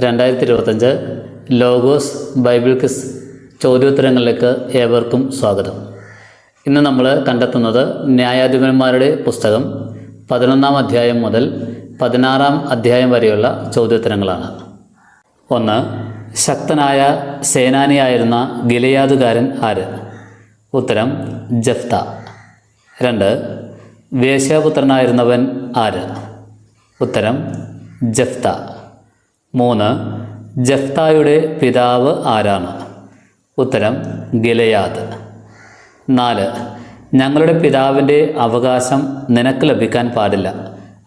രണ്ടായിരത്തി ഇരുപത്തഞ്ച് logos Bible quiz ചോദ്യോത്തരങ്ങളിലേക്ക് ഏവർക്കും സ്വാഗതം. ഇന്ന് നമ്മൾ കണ്ടെത്തുന്നത് ന്യായാധിപന്മാരുടെ പുസ്തകം പതിനൊന്നാം അധ്യായം മുതൽ പതിനാറാം അധ്യായം വരെയുള്ള ചോദ്യോത്തരങ്ങളാണ്. ഒന്ന് ശക്തനായ സേനാനിയായിരുന്ന ഗിലയാദുകാരൻ ആര്? ഉത്തരം ജഫ്ത. രണ്ട് വേശ്യാപുത്രനായിരുന്നവൻ ആര്? ഉത്തരം ജഫ്ത. മൂന്ന് ജഫ്തായുടെ പിതാവ് ആരാണ്? ഉത്തരം ഗിലയാദ്. നാല് ഞങ്ങളുടെ പിതാവിന്റെ അവകാശം നിനക്ക് ലഭിക്കാൻ പാടില്ല.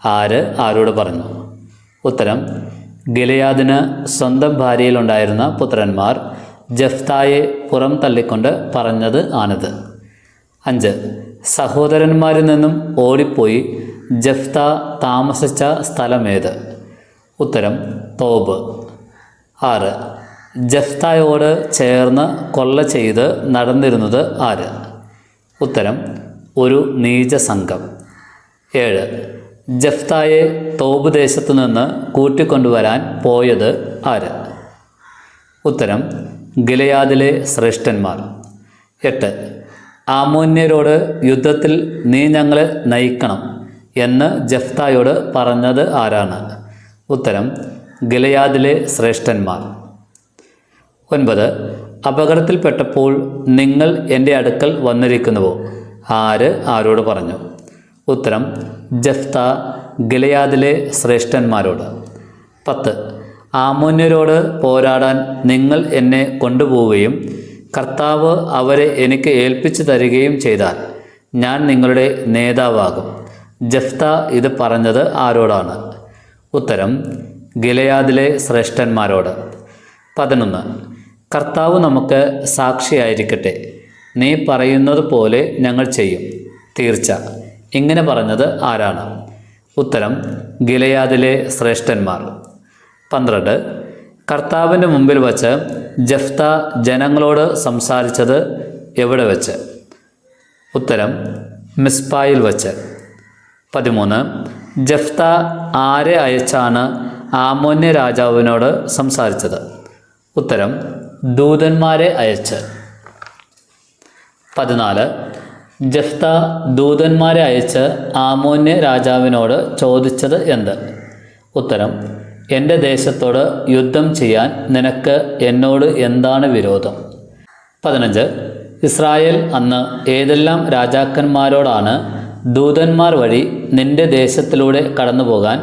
ആര് ആരോട് പറഞ്ഞു? ഉത്തരം ഗിലയാദിന് സ്വന്തം ഭാര്യയിലുണ്ടായിരുന്ന പുത്രന്മാർ ജഫ്തായെ പുറം തള്ളിക്കൊണ്ട് പറഞ്ഞത് ആണിത്. അഞ്ച് സഹോദരന്മാരിൽ നിന്നും ഓടിപ്പോയി ജഫ്ത താമസിച്ച സ്ഥലമേത് ഉത്തരം തോബ്. ആറ്. ജഫ്തായോട് ചേർന്ന് കൊള്ള ചെയ്ത് നടന്നിരുന്നത് ആര്? ഉത്തരം ഒരു നീച സംഘം. ഏഴ്. ജഫ്തായെ തോബ് ദേശത്തു നിന്ന് കൂട്ടിക്കൊണ്ടുവരാൻ പോയത് ആര്? ഉത്തരം ഗിലയാദിലെ ശ്രേഷ്ഠന്മാർ. എട്ട്. ആമോന്യരോട് യുദ്ധത്തിൽ നീ ഞങ്ങളെ നയിക്കണം എന്ന് ജഫ്തായോട് പറഞ്ഞത് ആരാണ്? ഉത്തരം ഗലയാദിലെ ശ്രേഷ്ഠന്മാർ. ഒൻപത് അപകടത്തിൽപ്പെട്ടപ്പോൾ നിങ്ങൾ എന്റെ അടുക്കൽ വന്നിരിക്കുന്നുവോ? ആര് ആരോട് പറഞ്ഞു? ഉത്തരം ജഫ്ത ഗലയാദിലെ ശ്രേഷ്ഠന്മാരോട്. പത്ത് ആമോന്യരോട് പോരാടാൻ നിങ്ങൾ എന്നെ കൊണ്ടുപോവുകയും കർത്താവ് അവരെ എനിക്ക് ഏൽപ്പിച്ചു തരികയും ചെയ്താൽ ഞാൻ നിങ്ങളുടെ നേതാവാകും. ജഫ്ത ഇത് പറഞ്ഞത് ആരോടാണ്? ഉത്തരം ഗിലയാദിലെ ശ്രേഷ്ഠന്മാരോട്. പതിനൊന്ന്. കർത്താവ് നമുക്ക് സാക്ഷിയായിരിക്കട്ടെ. നീ പറയുന്നത് പോലെ ഞങ്ങൾ ചെയ്യും. തീർച്ച. ഇങ്ങനെ പറഞ്ഞത് ആരാണ്? ഉത്തരം ഗിലയാദിലെ ശ്രേഷ്ഠന്മാർ. പന്ത്രണ്ട്. കർത്താവിന്റെ മുമ്പിൽ വച്ച് ജഫ്ത ജനങ്ങളോട് സംസാരിച്ചത് എവിടെ വച്ച്? ഉത്തരം മിസ്പായിൽ വച്ച്. പതിമൂന്ന്. ജഫ്ത ആരെ അയച്ചാണ് ആമോന്യ രാജാവിനോട് സംസാരിച്ചത്? ഉത്തരം ദൂതന്മാരെ അയച്ച്. പതിനാല്. ജഫ്ത ദൂതന്മാരെ അയച്ച് ആമോന്യ രാജാവിനോട് ചോദിച്ചത് എന്ത്? ഉത്തരം എന്റെ ദേശത്തോട് യുദ്ധം ചെയ്യാൻ നിനക്ക് എന്നോട് എന്താണ് വിരോധം? പതിനഞ്ച്. ഇസ്രായേൽ അന്ന് ഏതെല്ലാം രാജാക്കന്മാരോടാണ് ദൂതന്മാർ വഴി നിന്റെ ദേശത്തിലൂടെ കടന്നു പോകാൻ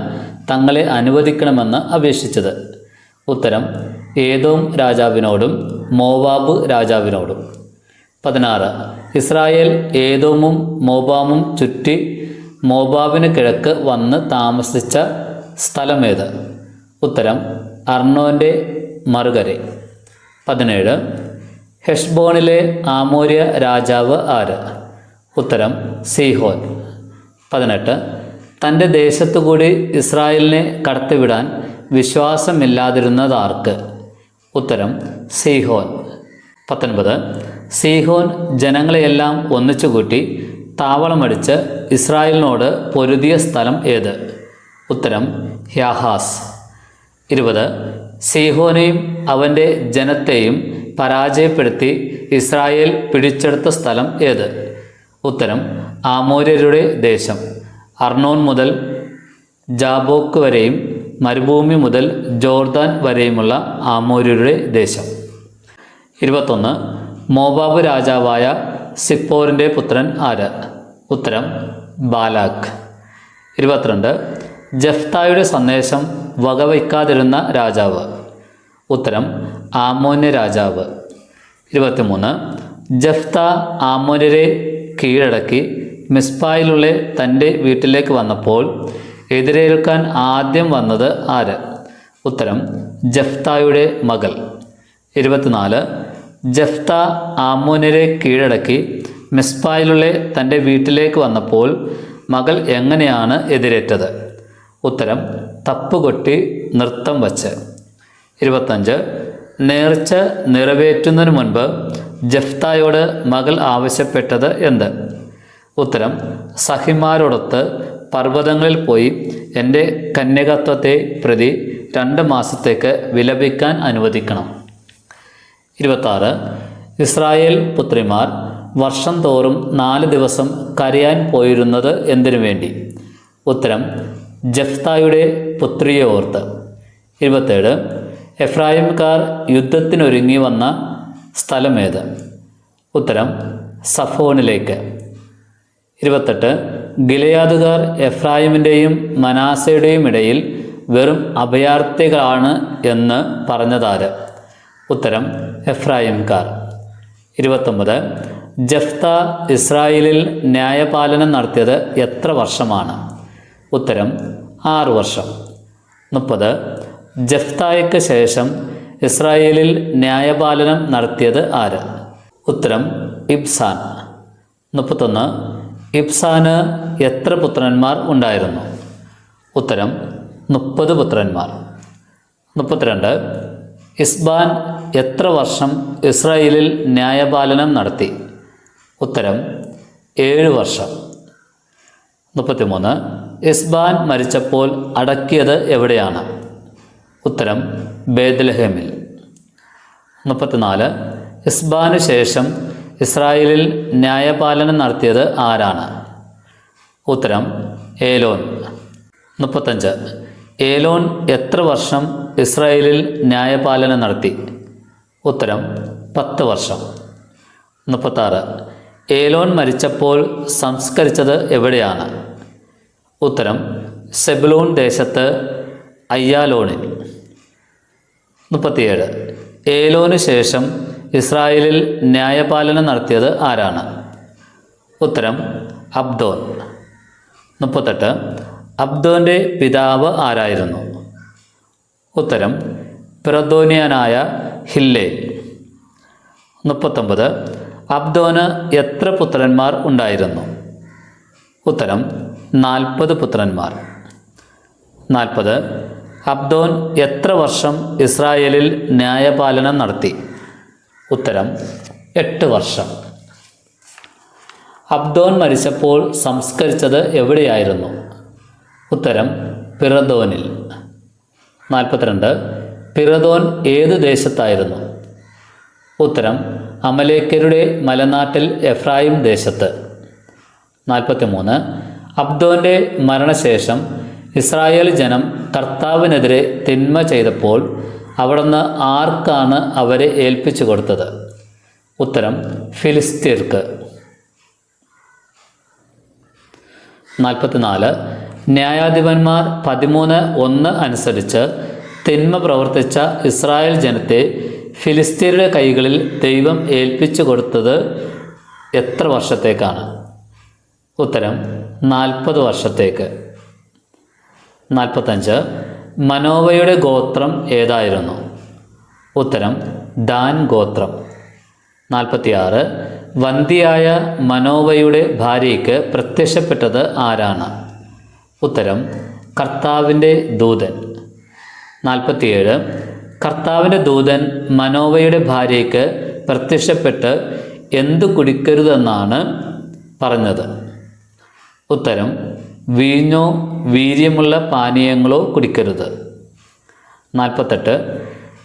തങ്ങളെ അനുവദിക്കണമെന്ന് അപേക്ഷിച്ചത്. ഉത്തരം ഏതോം രാജാവിനോടും മോവാബ് രാജാവിനോടും. പതിനാറ് ഇസ്രായേൽ ഏതോമും മോബാമും ചുറ്റി മോബാബിന് കിഴക്ക് വന്ന് താമസിച്ച സ്ഥലമേത്? ഉത്തരം അർണോന്റെ മറുകര. പതിനേഴ് ഹെഷ്ബോണിലെ ആമോര്യ രാജാവ് ആര്? ഉത്തരം സീഹോൻ. പതിനെട്ട്. തന്റെ ദേശത്തുകൂടി ഇസ്രായേലിനെ കടത്തിവിടാൻ വിശ്വാസമില്ലാതിരുന്നതാർക്ക്? ഉത്തരം സീഹോൻ. പത്തൊൻപത്. സീഹോൻ ജനങ്ങളെയെല്ലാം ഒന്നിച്ചുകൂട്ടി താവളമടിച്ച് ഇസ്രായേലിനോട് പൊരുതിയ സ്ഥലം ഏത്? ഉത്തരം യാഹാസ്. ഇരുപത്. സീഹോനെയും അവന്റെ ജനത്തെയും പരാജയപ്പെടുത്തി ഇസ്രായേൽ പിടിച്ചെടുത്ത സ്ഥലം ഏത്? ഉത്തരം ആമോര്യരുടെ ദേശം. അർണോൻ മുതൽ ജാബോക്ക് വരെയും മരുഭൂമി മുതൽ ജോർദാൻ വരെയുമുള്ള ആമോര്യരുടെ ദേശം. ഇരുപത്തൊന്ന് മോബാബ് രാജാവായ സിപ്പോറിന്റെ പുത്രൻ ആര്? ഉത്തരം ബാലാഖ്. ഇരുപത്തിരണ്ട് ജഫ്തായുടെ സന്ദേശം വകവയ്ക്കാതിരുന്ന രാജാവ്. ഉത്തരം ആമോന്യ രാജാവ്. ഇരുപത്തിമൂന്ന് ജഫ്ത ആമോന്യരെ കീഴടക്കി മിസ്പായിലുള്ള തന്റെ വീട്ടിലേക്ക് വന്നപ്പോൾ എതിരേൽക്കാൻ ആദ്യം വന്നത് ആര്? ഉത്തരം ജഫ്തായുടെ മകൾ. ഇരുപത്തിനാല് ജഫ്ത ആമോനരെ കീഴടക്കി മിസ്പായിലുള്ള തന്റെ വീട്ടിലേക്ക് വന്നപ്പോൾ മകൾ എങ്ങനെയാണ് എതിരേറ്റത്? ഉത്തരം തപ്പുകൊട്ടി നൃത്തം വച്ച്. ഇരുപത്തഞ്ച് നേർച്ച നിറവേറ്റുന്നതിന് മുൻപ് ജഫ്തായോട് മകൾ ആവശ്യപ്പെട്ടത് എന്ത്? ഉത്തരം സഹിമാരോടൊത്ത് പർവതങ്ങളിൽ പോയി എന്റെ കന്യകത്വത്തെ പ്രതി രണ്ട് മാസത്തേക്ക് വിലപിക്കാൻ അനുവദിക്കണം. ഇരുപത്താറ് ഇസ്രായേൽ പുത്രിമാർ വർഷം തോറും നാല് ദിവസം കരയാൻ പോയിരുന്നത് എന്തിനു വേണ്ടി? ഉത്തരം ജഫ്തായുടെ പുത്രിയെ ഓർത്ത്. ഇരുപത്തേഴ് എഫ്രായിംകാർ യുദ്ധത്തിനൊരുങ്ങി വന്ന സ്ഥലമേത്? ഉത്തരം സഫോണിലേക്ക് ഇരുപത്തെട്ട് ഗിലയാദുകാർ എഫ്രായിമിന്റെയും മനാസയുടെയും ഇടയിൽ വെറും അഭയാർത്ഥികളാണ് എന്ന് പറഞ്ഞതാര്? ഉത്തരം എഫ്രായിംകാർ ഇരുപത്തൊമ്പത് ജഫ്ത ഇസ്രായേലിൽ ന്യായപാലനം നടത്തിയത് എത്ര വർഷമാണ്? ഉത്തരം ആറ് വർഷം. മുപ്പത് ജഫ്തായ്ക്ക് ശേഷം ഇസ്രായേലിൽ ന്യായപാലനം നടത്തിയത് ആര്? ഉത്തരം ഇബ്സാൻ. മുപ്പത്തൊന്ന് ഇബ്സാന് എത്ര പുത്രന്മാർ ഉണ്ടായിരുന്നു? ഉത്തരം മുപ്പത് പുത്രന്മാർ. മുപ്പത്തിരണ്ട് ഇസ്ബാൻ എത്ര വർഷം ഇസ്രായേലിൽ ന്യായപാലനം നടത്തി? ഉത്തരം ഏഴ് വർഷം. മുപ്പത്തിമൂന്ന് ഇസ്ബാൻ മരിച്ചപ്പോൾ അടക്കിയത് എവിടെയാണ്? ഉത്തരം ബേദ്ലഹേമിൽ. മുപ്പത്തിനാല് ഇസ്ബാനു ശേഷം ഇസ്രായേലിൽ ന്യായപാലനം നടത്തിയത് ആരാണ്? ഉത്തരം ഏലോൻ. മുപ്പത്തഞ്ച് ഏലോൻ എത്ര വർഷം ഇസ്രായേലിൽ ന്യായപാലനം നടത്തി? ഉത്തരം പത്ത് വർഷം. മുപ്പത്താറ് ഏലോൻ മരിച്ചപ്പോൾ സംസ്കരിച്ചത് എവിടെയാണ്? ഉത്തരം സെബുലൂൺ ദേശത്ത് അയ്യാലോണിൽ. മുപ്പത്തിയേഴ്. ഏലോന് ശേഷം ഇസ്രായേലിൽ ന്യായപാലനം നടത്തിയത് ആരാണ്? ഉത്തരം അബ്ദോൻ. മുപ്പത്തെട്ട്. അബ്ദോന്റെ പിതാവ് ആരായിരുന്നു? ഉത്തരം പ്രദോനിയനായ ഹില്ലേ. മുപ്പത്തൊമ്പത്. അബ്ദോന് എത്ര പുത്രന്മാർ ഉണ്ടായിരുന്നു? ഉത്തരം നാൽപ്പത് പുത്രന്മാർ. നാൽപ്പത്. അബ്ദോൻ എത്ര വർഷം ഇസ്രായേലിൽ ന്യായപാലനം നടത്തി? ഉത്തരം എട്ട് വർഷം. അബ്ദോൻ മരിച്ചപ്പോൾ സംസ്കരിച്ചത് എവിടെയായിരുന്നു? ഉത്തരം പിറദോനിൽ. നാൽപ്പത്തിരണ്ട് പിറദോൻ ഏത് ദേശത്തായിരുന്നു? ഉത്തരം അമലേക്കരുടെ മലനാട്ടിൽ എഫ്രായിം ദേശത്ത്. നാൽപ്പത്തിമൂന്ന് അബ്ദോന്റെ മരണശേഷം ഇസ്രായേൽ ജനം കർത്താവിനെതിരെ തിന്മ ചെയ്തപ്പോൾ അവിടുന്ന് ആർക്കാണ് അവരെ ഏൽപ്പിച്ചു കൊടുത്തത്? ഉത്തരം ഫിലിസ്തീർക്ക്. നാൽപ്പത്തിനാല് ന്യായാധിപന്മാർ പതിമൂന്ന് ഒന്ന് അനുസരിച്ച് തിന്മ പ്രവർത്തിച്ച ഇസ്രായേൽ ജനത്തെ ഫിലിസ്തീനയുടെ കൈകളിൽ ദൈവം ഏൽപ്പിച്ചു കൊടുത്തത് എത്ര വർഷത്തേക്കാണ്? ഉത്തരം നാൽപ്പത് വർഷത്തേക്ക്. നാൽപ്പത്തഞ്ച്. മനോവയുടെ ഗോത്രം ഏതായിരുന്നു? ഉത്തരം ദാൻ ഗോത്രം. നാൽപ്പത്തിയാറ്. വന്തിയായ മനോവയുടെ ഭാര്യയ്ക്ക് പ്രത്യക്ഷപ്പെട്ടത് ആരാണ്? ഉത്തരം കർത്താവിന്റെ ദൂതൻ. നാൽപ്പത്തിയേഴ്. കർത്താവിന്റെ ദൂതൻ മനോവയുടെ ഭാര്യയ്ക്ക് പ്രത്യക്ഷപ്പെട്ട് എന്തു കുടിക്കരുതെന്നാണ് പറഞ്ഞത്? ഉത്തരം വീഞ്ഞോ വീര്യമുള്ള പാനീയങ്ങളോ കുടിക്കരുത്. നാൽപ്പത്തെട്ട്.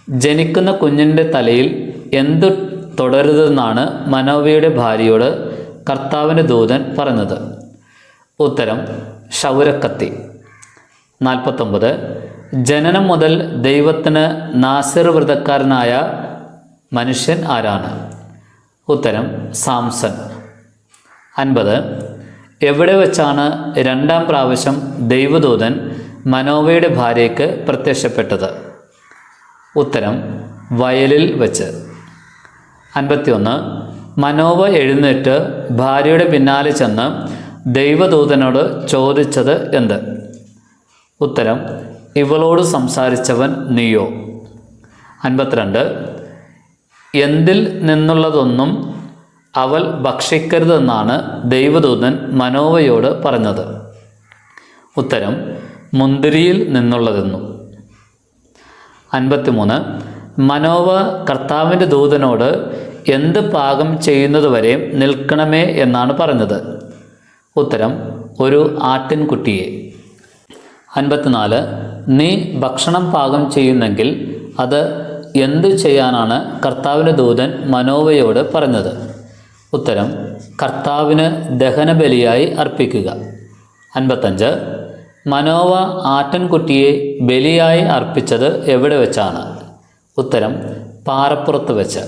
ജനിക്കുന്ന കുഞ്ഞിന്റെ തലയിൽ എന്തു തുടരുതെന്നാണ് മനോവയുടെ ഭാര്യയോട് കർത്താവിന്റെ ദൂതൻ പറഞ്ഞത്. ഉത്തരം ക്ഷൗരക്കത്തി. നാൽപ്പത്തൊമ്പത്. ജനനം മുതൽ ദൈവത്തിന് നാസിർ വ്രതക്കാരനായ മനുഷ്യൻ ആരാണ്? ഉത്തരം സാംസൺ. അൻപത്. എവിടെ വെച്ചാണ് രണ്ടാം പ്രാവശ്യം ദൈവദൂതൻ മനോവയുടെ ഭാര്യയ്ക്ക് പ്രത്യക്ഷപ്പെട്ടത്? ഉത്തരം വയലിൽ വച്ച്. അൻപത്തിയൊന്ന് മനോവ എഴുന്നേറ്റ് ഭാര്യയുടെ പിന്നാലെ ചെന്ന് ദൈവദൂതനോട് ചോദിച്ചത് എന്ത്? ഉത്തരം ഇവളോട് സംസാരിച്ചവൻ നീയോ? അൻപത്തിരണ്ട് എന്തിൽ നിന്നുള്ളതൊന്നും അവൾ ഭക്ഷിക്കരുതെന്നാണ് ദൈവദൂതൻ മനോവയോട് പറഞ്ഞത്. ഉത്തരം മുന്തിരിയിൽ നിന്നുള്ളതെന്നും. അൻപത്തിമൂന്ന് മനോവ കർത്താവിന്റെ ദൂതനോട് എന്ത് പാകം ചെയ്യുന്നതുവരെ നിൽക്കണമേ എന്നാണ് പറഞ്ഞത്. ഉത്തരം ഒരു ആട്ടിൻകുട്ടിയെ. അൻപത്തിനാല് നീ ഭക്ഷണം പാകം ചെയ്യുന്നെങ്കിൽ അത് എന്തു ചെയ്യാനാണ് കർത്താവിന്റെ ദൂതൻ മനോവയോട് പറഞ്ഞത്? ഉത്തരം കർത്താവിന് ദഹനബലിയായി അർപ്പിക്കുക. അൻപത്തഞ്ച് മനോവ ആറ്റൻകുട്ടിയെ ബലിയായി അർപ്പിച്ചത് എവിടെ വെച്ചാണ്? ഉത്തരം പാറപ്പുറത്ത് വെച്ച്.